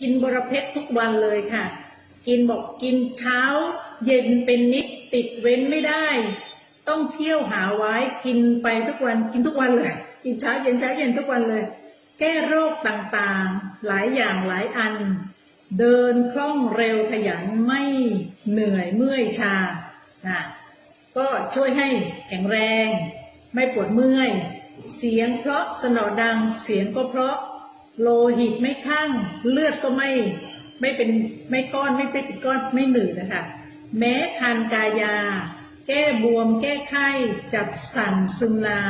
กินบรเพชรทุกวันเลยค่ะ กินบอกกินเช้า เย็นเป็นนิดติดเว้นไม่ได้ ต้องเที่ยวหาไว้กินไปทุกวันกินทุกวันเลย กินเช้าเย็นเช้าเย็นทุกวันเลย แก้โรคต่างๆ หลายอย่างหลายอัน เดินคล่องเร็วขยันไม่เหนื่อยเมื่อยชานะก็ช่วยให้แข็งแรง ไม่ปวดเมื่อย เสียงเพราะสนอดังเสียงก็เพราะ โลหิตไม่ข้างเลือดก็ไม่ไม่เป็นไม่ก้อนไม่เป็นก้อนไม่หนืดนะคะแม้คันกายา แก้บวม แก้ไข้จับสั่นซึมนา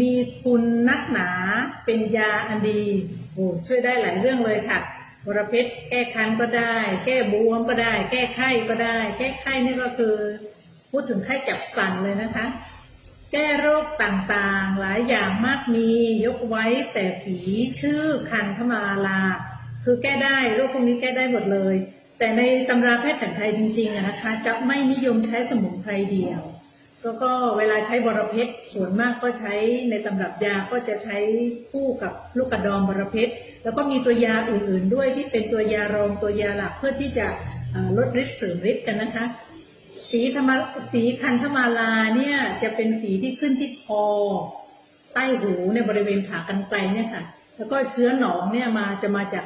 มีคุณนักหนาเป็นยาอันดีโอ้ช่วยได้หลายเรื่องเลยค่ะวรเพชรแก้คันก็ได้ แก้บวมก็ได้ แก้ไข้ก็ได้ แก้ไข้นี่ก็คือ พูดถึงไข้จับสั่นเลยนะคะ แก้โรคต่างๆ หลายอย่างมากมียกไว้แต่ฝีชื่อคันธมาลา คือแก้ได้โรคพวกนี้แก้ได้หมดเลย แต่ในตำราแพทย์แผนไทยจริงๆนะคะจะไม่นิยมใช้สมุนไพรเดียวแล้วก็เวลาใช้บรเพชรส่วนมากก็ใช้ในตำรับยาก็จะใช้คู่กับลูกกระดองบรเพชรแล้วก็มีตัวยาอื่นๆด้วยที่เป็นตัวยารองตัวยาหลักเพื่อที่จะลดฤทธิ์เสริมฤทธิ์กันนะคะ สีธรรมสีคันธมาลาเนี่ย จะเป็นสีที่ขึ้นที่คอ ใต้หูในบริเวณขากรรไกรเนี่ยค่ะ แล้วก็เชื้อหนองเนี่ยมาจะมาจาก